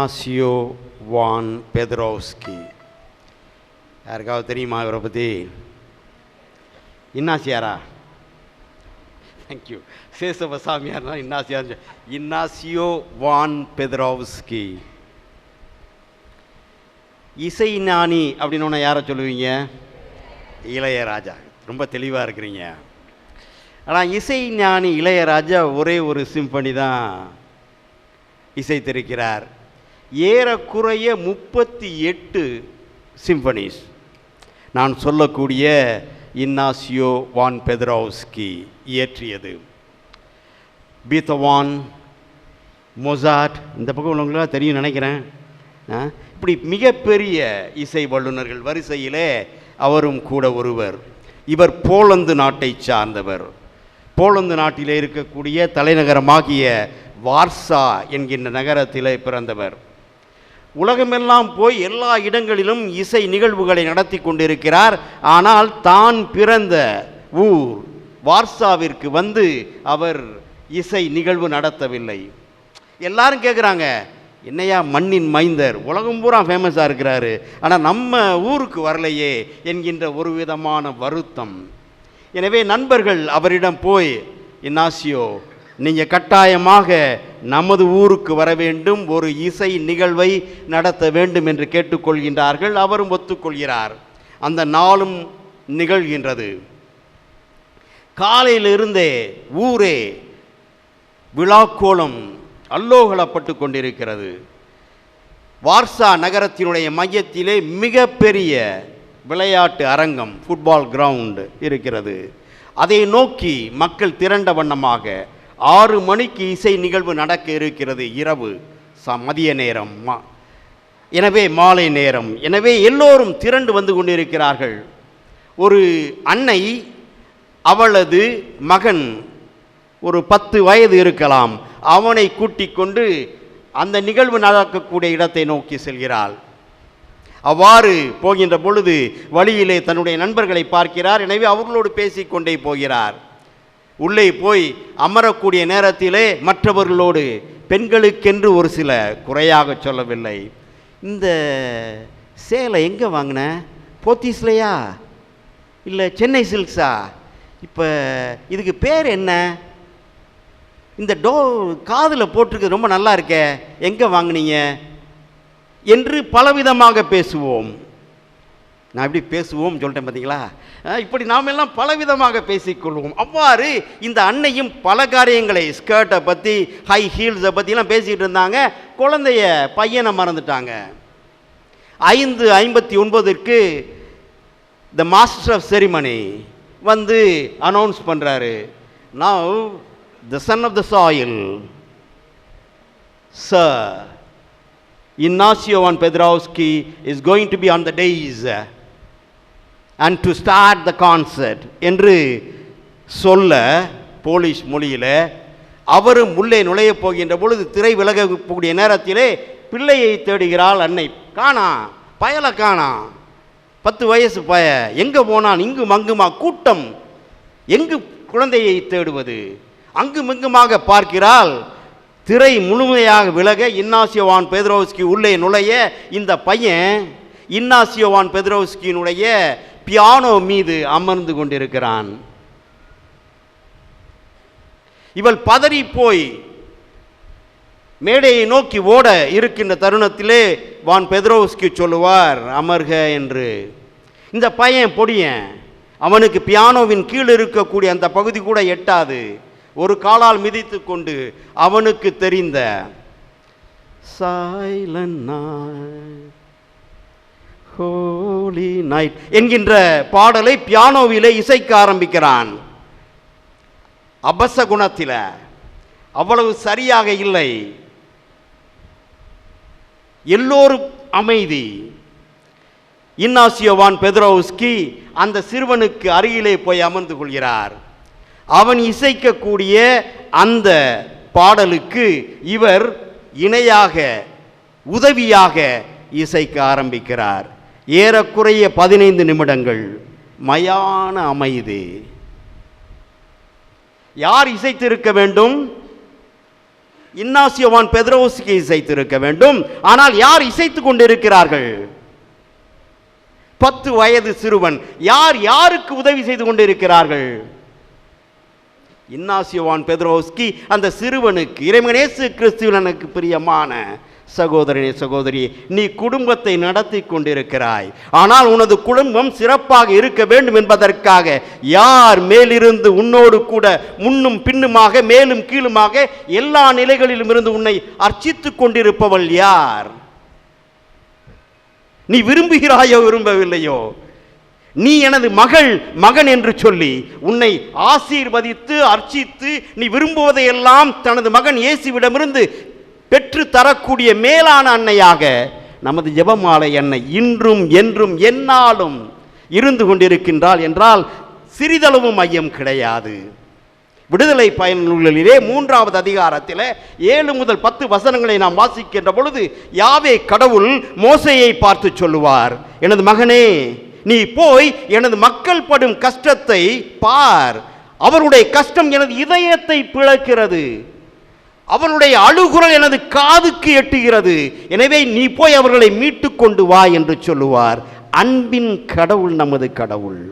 Ignacio வான் பெதரோஸ்கி. யாருக்காவது தெரியுமா இவரை பற்றி இன்னாசியாரா? தேங்க்யூ சேசவ சாமியார்னா இன்னாசியார் இன்னாசியோ வான் பெதரோவ்ஸ்கி இசை ஞானி அப்படின்னு யாரை சொல்லுவீங்க? இளையராஜா. ரொம்ப தெளிவாக இருக்கிறீங்க. ஆனால் இசை ஞானி இளையராஜா ஒரே ஒரு சிம்பனி தான் இசைத்திருக்கிறார். ஏறக்குறைய முப்பத்தி எட்டு சிம்பனிஸ் நான் சொல்லக்கூடிய இன்னாசியோ வான் பெதராவ்ஸ்கி இயற்றியது. பீத்தவான் மொசாட் இந்த பக்கம் உள்ளவங்களா தெரியும் நினைக்கிறேன். இப்படி மிகப்பெரிய இசை வல்லுநர்கள் வரிசையிலே அவரும் கூட ஒருவர். இவர் போலந்து நாட்டை சார்ந்தவர். போலந்து நாட்டிலே இருக்கக்கூடிய தலைநகரமாகிய வார்சா என்கின்ற நகரத்திலே பிறந்தவர். உலகமெல்லாம் போய் எல்லா இடங்களிலும் இசை நிகழ்வுகளை நடத்தி கொண்டிருக்கிறார். ஆனால் தான் பிறந்த ஊர் வார்சாவிற்கு வந்து அவர் இசை நிகழ்வு நடத்தவில்லை. எல்லாரும் கேட்குறாங்க என்னையா மண்ணின் மைந்தர்? உலகம் பூரா ஃபேமஸாக இருக்கிறாரு. ஆனால் நம்ம ஊருக்கு வரலையே என்கின்ற ஒரு விதமான வருத்தம். எனவே நண்பர்கள் அவரிடம் போய் இன்னாசியோ நீங்கள் கட்டாயமாக நமது ஊருக்கு வர வேண்டும் ஒரு இசை நிகழ்வை நடத்த வேண்டும் என்று கேட்டுக்கொள்கின்றார்கள் அவரும் ஒத்துக்கொள்கிறார். அந்த நாளும் நிகழ்கின்றது. காலையிலிருந்தே ஊரே விழாக்கோலம் அல்லோகலப்பட்டு கொண்டிருக்கிறது. வார்சா நகரத்தினுடைய மையத்திலே மிகப்பெரிய விளையாட்டு அரங்கம் ஃபுட்பால் கிரவுண்ட் இருக்கிறது. அதை நோக்கி மக்கள் திரண்ட வண்ணமாக ஆறு மணிக்கு இசை நிகழ்வு நடக்க இருக்கிறது. இரவு ச மதிய நேரம். மா- எனவே மாலை நேரம். எனவே எல்லோரும் திரண்டு வந்து கொண்டிருக்கிறார்கள். ஒரு அன்னை அவளது மகன் ஒரு பத்து வயது இருக்கலாம். அவனை கூட்டிக் கொண்டு அந்த நிகழ்வு நடக்கக்கூடிய இடத்தை நோக்கி செல்கிறாள். அவ்வாறு போகின்ற பொழுது வழியிலே தன்னுடைய நண்பர்களை பார்க்கிறார். எனவே அவர்களோடு பேசிக்கொண்டே போகிறார். உள்ளே போய் அமரக்கூடிய நேரத்திலே மற்றவர்களோடு பெண்களுக்கென்று ஒரு சில குறையாக சொல்லவில்லை. இந்த சேலை எங்கே வாங்கின? போத்தீஸ்லையா? இல்லை சென்னை சில்க்ஸா? இப்போ இதுக்கு பேர் என்ன? இந்த டோ காதில் போட்டிருக்கு ரொம்ப நல்லா இருக்கே. எங்கே வாங்குனீங்க? என்று பலவிதமாக பேசுவோம். நான் எப்படி பேசுவோம் சொல்லிட்டேன் பார்த்தீங்களா இப்படி நாம் எல்லாம் பலவிதமாக பேசிக்கொள்வோம். அவ்வாறு இந்த அன்னையும் பல காரியங்களை ஸ்கர்ட்டை பற்றி ஹை ஹீல்ஸை பற்றிலாம் பேசிக்கிட்டு இருந்தாங்க. குழந்தைய பையனை மறந்துட்டாங்க. ஐந்து ஐம்பத்தி ஒன்பதற்கு த மாஸ்டர் ஆஃப் செரிமனி வந்து அனௌன்ஸ் பண்ணுறாரு now the son of the soil sir Ignacio van Pedrowski is going to be on the days and to start the concert என்று சொல்ல போலீஸ் மொழியில் அவரும் உள்ளே நுழையப் போகின்ற பொழுது திரை விலகக்கூடிய நேரத்திலே பிள்ளையை தேடுகிறாள் அன்னை. காணா பயலை காணா. பத்து வயசு பய எங்கே போனான்? இங்கும் அங்குமா கூட்டம். எங்கு குழந்தையை தேடுவது? அங்கும் இங்குமாக பார்க்கிறாள். திரை முழுமையாக விலக இன்னாசியோவான் பெத்ரோவ்ஸ்கி உள்ளே நுழைய இந்த பையன் இன்னாசியோவான் பெதரோஸ்கியினுடைய பியானோ மீது அமர்ந்து கொண்டிருக்கிறான். இவள் பதறி போய் மேடையை நோக்கி ஓட இருக்கின்ற தருணத்திலே வான் பெத்ரோஸ்கி சொல்லுவார் அமர்க என்று. இந்த பையன் பொடியன். அவனுக்கு பியானோவின் கீழ் இருக்கக்கூடிய அந்த பகுதி கூட எட்டாது. ஒரு காலால் மிதித்து கொண்டு அவனுக்கு தெரிந்த சைலண்ட் ஹோலி நைட் என்கின்ற பாடலை பியானோவிலே இசைக்க ஆரம்பிக்கிறான். அபச குணத்தில் அவ்வளவு சரியாக இல்லை. எல்லோரும் அமைதி. இன்னாசியோவான் பெதரோஸ்கி அந்த சிறுவனுக்கு அருகிலே போய் அமர்ந்து கொள்கிறார். அவன் இசைக்கக்கூடிய அந்த பாடலுக்கு இவர் இணையாக உதவியாக இசைக்க ஆரம்பிக்கிறார். ஏறக்குறைய பதினைந்து நிமிடங்கள். மயான அமைதி. யார் இசைத்திருக்க வேண்டும்? இன்னாசியவான் பெத்ரோஸ்கி இசைத்திருக்க வேண்டும். ஆனால் யார் இசைத்துக் கொண்டிருக்கிறார்கள்? பத்து வயது சிறுவன். யார் யாருக்கு உதவி செய்து கொண்டிருக்கிறார்கள்? இன்னாசியோவான் பெத்ரோஸ்கி அந்த சிறுவனுக்கு இறைமனேசு கிறிஸ்துவனுக்கு பிரியமான சகோதரனே சகோதரி நீ குடும்பத்தை நடத்தி கொண்டிருக்கிறாய். ஆனால் உனது குடும்பம் சிறப்பாக இருக்க வேண்டும் என்பதற்காக யார் மேலிருந்து உன்னோடு கூட முன்னும் பின்னுமாக மேலும் கீழுமாக எல்லா நிலைகளிலும் இருந்து உன்னை அர்ச்சித்துக் கொண்டிருப்பவள் யார்? நீ விரும்புகிறாயோ விரும்பவில்லையோ? நீ எனது மகள் மகன் என்று சொல்லி உன்னை ஆசீர்வதித்து அர்ச்சித்து நீ விரும்புவதையெல்லாம் தனது மகன் இயேசுவிடமிருந்து பெற்று தரக்கூடிய மேலான அன்னையாக நமது ஜெபமாலை என்னை இன்றும் என்றும் என்னாலும் இருந்து கொண்டிருக்கின்றாள் என்றால் சிறிதளவும் ஐயம் கிடையாது. விடுதலை பயனுள்ளிலே மூன்றாவது அதிகாரத்தில் ஏழு முதல் பத்து வசனங்களை நாம் வாசிக்கின்ற பொழுது யாவே கடவுள் மோசையை பார்த்து சொல்லுவார் எனது மகனே நீ போய் எனது மக்கள் படும் கஷ்டத்தை பார். அவருடைய கஷ்டம் எனது இதயத்தை பிளக்கிறது. அவனுடைய அழுகுரல் எனது காதுக்கு எட்டுகிறது. எனவே நீ போய் அவர்களை மீட்டு கொண்டு வா என்று சொல்லுவார். அன்பின் கடவுள் நமது கடவுள்.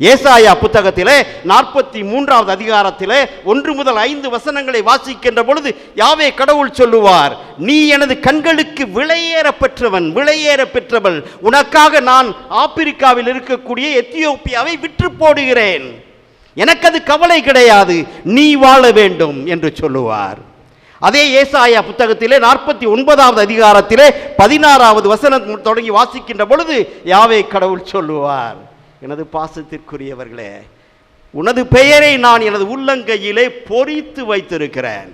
ஏசாயா புத்தகத்திலே நாற்பத்தி மூன்றாவது அதிகாரத்திலே ஒன்று முதல் ஐந்து வசனங்களை வாசிக்கின்ற பொழுது யாவே கடவுள் சொல்லுவார் நீ எனது கண்களுக்கு விலையேற பெற்றவன் விலையேற பெற்றவள். உனக்காக நான் ஆப்பிரிக்காவில் இருக்கக்கூடிய எத்தியோப்பியாவை விற்று போடுகிறேன். எனக்கு அது கவலை கிடையாது நீ வாழ வேண்டும் என்று சொல்லுவார். அதே ஏசாயா புத்தகத்திலே நாற்பத்தி ஒன்பதாவது அதிகாரத்திலே பதினாறாவது வசனம் தொடங்கி வாசிக்கின்ற பொழுது யாவே கடவுள் சொல்லுவார். எனது பாசத்திற்குரியவர்களே உனது பெயரை நான் எனது உள்ளங்கையிலே பொறித்து வைத்திருக்கிறேன்.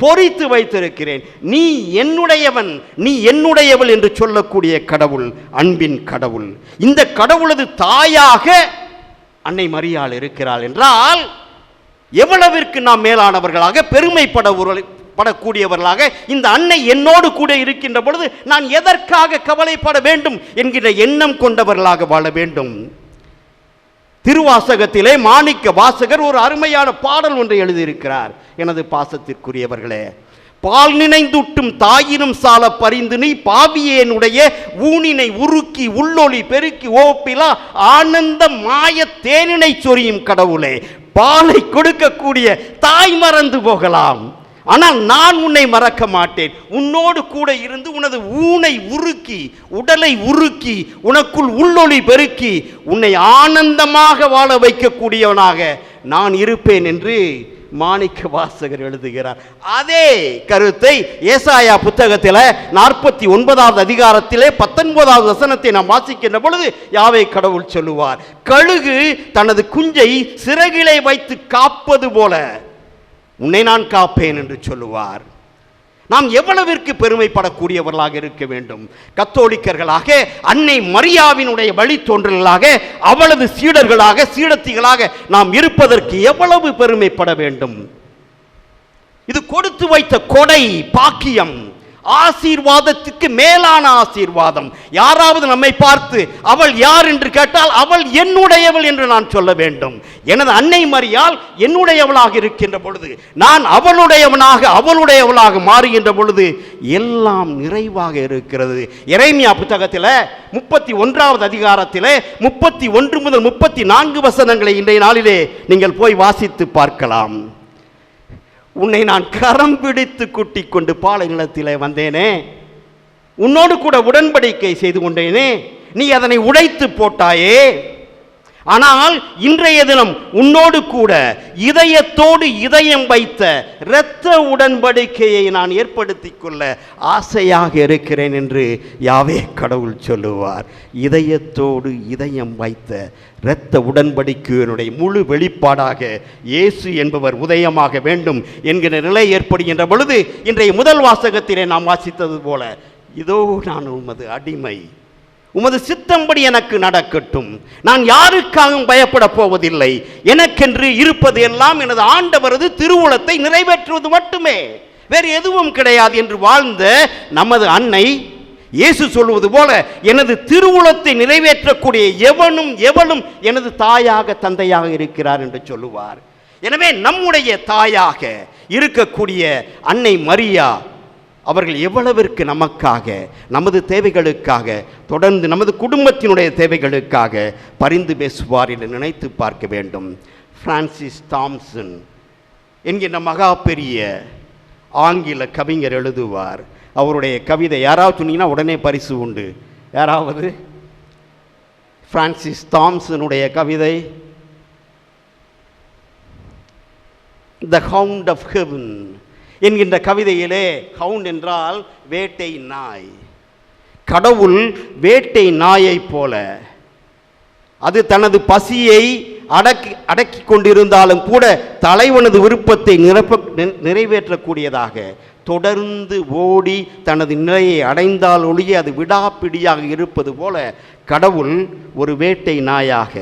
பொறித்து வைத்திருக்கிறேன். நீ என்னுடையவன் நீ என்னுடையவள் என்று சொல்லக்கூடிய கடவுள் அன்பின் கடவுள். இந்த கடவுளது தாயாக அன்னை மரியாள் இருக்கிறாள் என்றால் எவ்வளவிற்கு நாம் மேலானவர்களாக பெருமைப்பட படக்கூடியவர்களாக இந்த அன்னை என்னோடு கூட இருக்கின்ற பொழுது நான் எதற்காக கவலைப்பட வேண்டும் என்கிற எண்ணம் கொண்டவர்களாக வாழ வேண்டும். திருவாசகத்திலே மாணிக்க வாசகர் ஒரு அருமையான பாடல் ஒன்றை எழுதியிருக்கிறார். எனது பாசத்திற்குரியவர்களே பால் நினைந்துட்டும் தாயினும் சால பரிந்து நீ பாவியேனுடைய ஊனினை உருக்கி உள்ளொளி பெருக்கி ஓப்பிலா ஆனந்த மாய தேனினை சொரியும் கடவுளே பாலை கொடுக்கக்கூடிய தாய் மறந்து போகலாம். ஆனால் நான் உன்னை மறக்க மாட்டேன். உன்னோடு கூட இருந்து உனது ஊனை உருக்கி உடலை உருக்கி உனக்குள் உள்ளொளி பெருக்கி உன்னை ஆனந்தமாக வாழ வைக்கக்கூடியவனாக நான் இருப்பேன் என்று மாணிக்க வாசகர் எழுதுகிறார். அதே கருத்தை ஏசாயா புத்தகத்தில் நாற்பத்தி ஒன்பதாவது அதிகாரத்திலே பத்தொன்பதாவது வசனத்தை நாம் வாசிக்கின்ற பொழுது யாவை கடவுள் சொல்லுவார். கழுகு தனது குஞ்சை சிறகிலே வைத்து காப்பது போல உன்னை நான் காப்பேன் என்று சொல்லுவார். நாம் எவ்வளவிற்கு பெருமைப்படக்கூடியவர்களாக இருக்க வேண்டும்? கத்தோலிக்கர்களாக அன்னை மரியாவினுடைய வழித்தோன்றல்களாக அவளது சீடர்களாக சீடத்திகளாக நாம் இருப்பதற்கு எவ்வளவு பெருமைப்பட வேண்டும்? இது கொடுத்து வைத்த கொடை பாக்கியம். ஆசீர்வாதத்துக்கு மேலான ஆசீர்வாதம். யாராவது நம்மை பார்த்து அவள் யார்? என்று கேட்டால் அவள் என்னுடையவள் என்று நான் சொல்ல வேண்டும். எனது அன்னை மரியால் என்னுடையவளாக இருக்கின்ற பொழுது நான் அவளுடையவனாக அவளுடையவளாக மாறுகின்ற பொழுது எல்லாம் நிறைவாக இருக்கிறது. இறைமியா புத்தகத்தில் முப்பத்தி ஒன்றாவது அதிகாரத்தில் முப்பத்தி ஒன்று முதல் முப்பத்தி நான்கு வசனங்களை இன்றைய நாளிலே நீங்கள் போய் வாசித்து பார்க்கலாம். உன்னை நான் கரம் பிடித்து குட்டி கொண்டு பாலை நிலத்திலே வந்தேனே. உன்னோடு கூட உடன்படிக்கை செய்து கொண்டேனே. நீ அதனை உடைத்து போட்டாயே. ஆனால் இன்றைய தினம் உன்னோடு கூட இதயத்தோடு இதயம் வைத்த இரத்த உடன்படிக்கையை நான் ஏற்படுத்திக் கொள்ள ஆசையாக இருக்கிறேன் என்று யாவே கடவுள் சொல்லுவார். இதயத்தோடு இதயம் வைத்த இரத்த உடன்படிக்கையினுடைய முழு வெளிப்பாடாக இயேசு என்பவர் உதயமாக வேண்டும் என்கிற நிலை ஏற்படுகின்ற பொழுது இன்றைய முதல் வாசகத்திலே நாம் வாசித்தது போல இதோ நான் உமது அடிமை. உமது சித்தம்படி எனக்கு நடக்கட்டும். நான் யாருக்காகவும் பயப்பட போவதில்லை. எனக்கென்று இருப்பது எல்லாம் எனது ஆண்டவரது திருவுளத்தை நிறைவேற்றுவது மட்டுமே. வேறு எதுவும் கிடையாது என்று வாழ்ந்த நமது அன்னை இயேசு சொல்வது போல எனது திருவுளத்தை நிறைவேற்றக்கூடிய எவனும் எவனும் எனது தாயாக தந்தையாக இருக்கிறார் என்று சொல்லுவார். எனவே நம்முடைய தாயாக இருக்கக்கூடிய அன்னை மரியா அவர்கள் எவ்வளவிற்கு நமக்காக நமது தேவைகளுக்காக தொடர்ந்து நமது குடும்பத்தினுடைய தேவைகளுக்காக பரிந்து பேசுவார் என்று நினைத்து பார்க்க வேண்டும். பிரான்சிஸ் தாம்சன் என்கின்ற மகா பெரிய ஆங்கில கவிஞர் எழுதுவார். அவருடைய கவிதை யாராவது சொன்னீங்கன்னா உடனே பரிசு உண்டு. யாராவது? பிரான்சிஸ் தாம்சனுடைய கவிதை. த ஹவுண்ட் ஆஃப் ஹெவன் என்கின்ற கவிதையிலே ஹவுண்ட் என்றால் வேட்டை நாய். கடவுள் வேட்டை நாயைப் போல அது தனது பசியை அடக்கி அடக்கி கொண்டிருந்தாலும் கூட தலைவனது விருப்பத்தை நிரப்ப நிறைவேற்றக்கூடியதாக தொடர்ந்து ஓடி தனது நிலையை அடைந்தால் ஒழிய அது விடாப்பிடியாக இருப்பது போல கடவுள் ஒரு வேட்டை நாயாக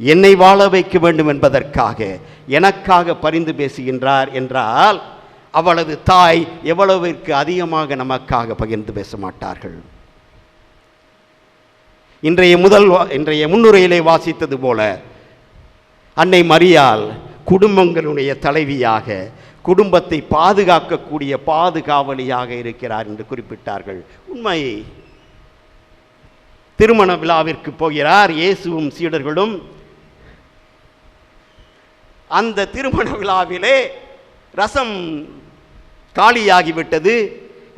என்னை வாழ வைக்க வேண்டும் என்பதற்காக எனக்காக பரிந்து பேசுகின்றார் என்றால் அவளது தாய் எவ்வளவிற்கு அதிகமாக நமக்காக பகிர்ந்து பேச மாட்டார்கள்? இன்றைய முதல் இன்றைய முன்னுரையிலே வாசித்தது போல அன்னை மரியால் குடும்பங்களுடைய தலைவியாக குடும்பத்தை பாதுகாக்கக்கூடிய பாதுகாவலியாக இருக்கிறார் என்று குறிப்பிட்டார்கள். உண்மை திருமண விழாவிற்கு போகிறார் இயேசுவும் சீடர்களும். அந்த திருமண விழாவிலே ரசம் காலியாகிவிட்டது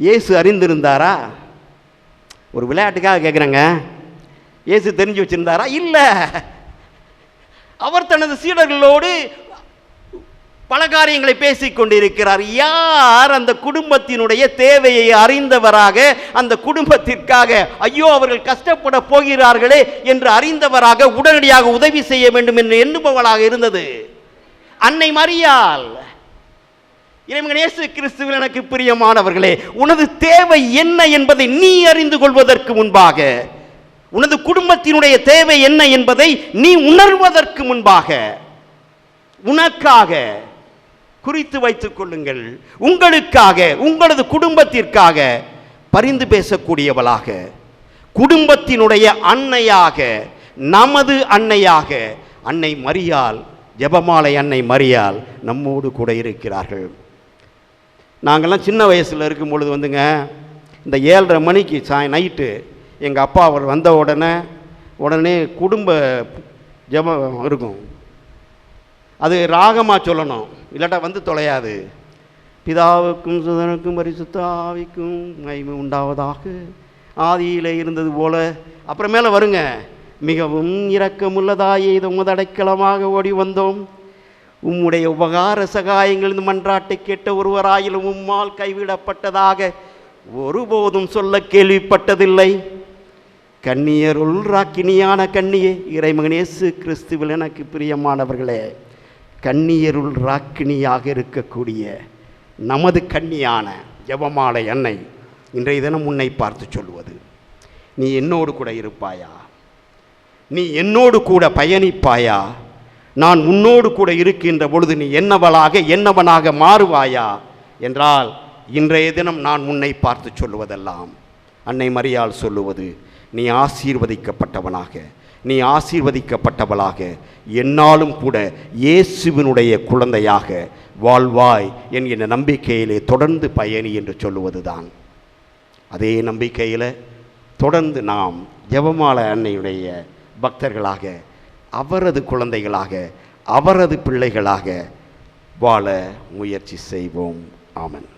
இயேசு அறிந்திருந்தாரா? ஒரு விளையாட்டுக்காக கேட்குறேங்க இயேசு தெரிஞ்சு வச்சிருந்தாரா? இல்லை. அவர் தனது சீடர்களோடு பல காரியங்களை பேசிக் கொண்டிருக்கிறார். யார் அந்த குடும்பத்தினுடைய தேவையை அறிந்தவராக அந்த குடும்பத்திற்காக ஐயோ அவர்கள் கஷ்டப்பட போகிறார்களே என்று அறிந்தவராக உடனடியாக உதவி செய்ய வேண்டும் என்று எண்ணுபவளாக இருந்தது. அன்னை மரியாள். இறைமகன் இயேசு கிறிஸ்துவில் எனக்கு பிரியமானவர்களே உனது தேவை என்ன என்பதை நீ அறிந்து கொள்வதற்கு முன்பாக உனது குடும்பத்தினுடைய தேவை என்ன என்பதை நீ உணர்வதற்கு முன்பாக உனக்காக குறித்து வைத்துக் கொள்ளுங்கள். உங்களுக்காக உங்களது குடும்பத்திற்காக பரிந்து பேசக்கூடியவளாக குடும்பத்தினுடைய அன்னையாக நமது அன்னையாக அன்னை மரியால் ஜபமாலை அன்னை மரியால் நம்மோடு கூட இருக்கிறார்கள். நாங்கள்லாம் சின்ன வயசில் இருக்கும் பொழுது வந்துங்க இந்த ஏழரை மணிக்கு சாய் நைட்டு எங்கள் அப்பா அவர் வந்த உடனே உடனே குடும்ப ஜபம் இருக்கும். அது ராகமாக சொல்லணும். இல்லாட்டா வந்து தொலையாது. பிதாவுக்கும் சுதனுக்கும் பரிசுத்த ஆவிக்கும் மகிமை உண்டாவதாக. ஆதியிலே இருந்தது போல. அப்புறமேல வருங்க. மிகவும் இரக்கமுள்ளதாயே இது உமது அடைக்கலமாக ஓடி வந்தோம். உம்முடைய உபகார சகாயங்கள் இந்த மன்றாட்டை கேட்ட ஒருவராயிலும் உம்மால் கைவிடப்பட்டதாக ஒருபோதும் சொல்ல கேள்விப்பட்டதில்லை. கண்ணியருள் ராக்கினியான கண்ணியே இறைமகனேசு கிறிஸ்துவில் எனக்கு பிரியமானவர்களே கண்ணியருள் ராக்கினியாக இருக்கக்கூடிய நமது கண்ணியான ஜபமாலை அன்னை இன்றைய தினம் உன்னை பார்த்து சொல்வது நீ என்னோடு கூட இருப்பாயா? நீ என்னோடு கூட பயணிப்பாயா? நான் உன்னோடு கூட இருக்கின்ற பொழுது நீ என்னவளாக என்னவனாக மாறுவாயா? என்றால் இன்றைய தினம் நான் உன்னை பார்த்து சொல்லுவதெல்லாம் அன்னை மரியாள் சொல்லுவது நீ ஆசீர்வதிக்கப்பட்டவனாக நீ ஆசீர்வதிக்கப்பட்டவளாக என்னாலும் கூட இயேசுவினுடைய குழந்தையாக வாழ்வாய் என்கிற நம்பிக்கையிலே தொடர்ந்து பயணி என்று சொல்லுவதுதான். அதே நம்பிக்கையில் தொடர்ந்து நாம் ஜெபமாலை அன்னையுடைய பக்தர்களாக அவரது குழந்தைகளாக அவரது பிள்ளைகளாக வாழ முயற்சி செய்வோம். ஆமன்.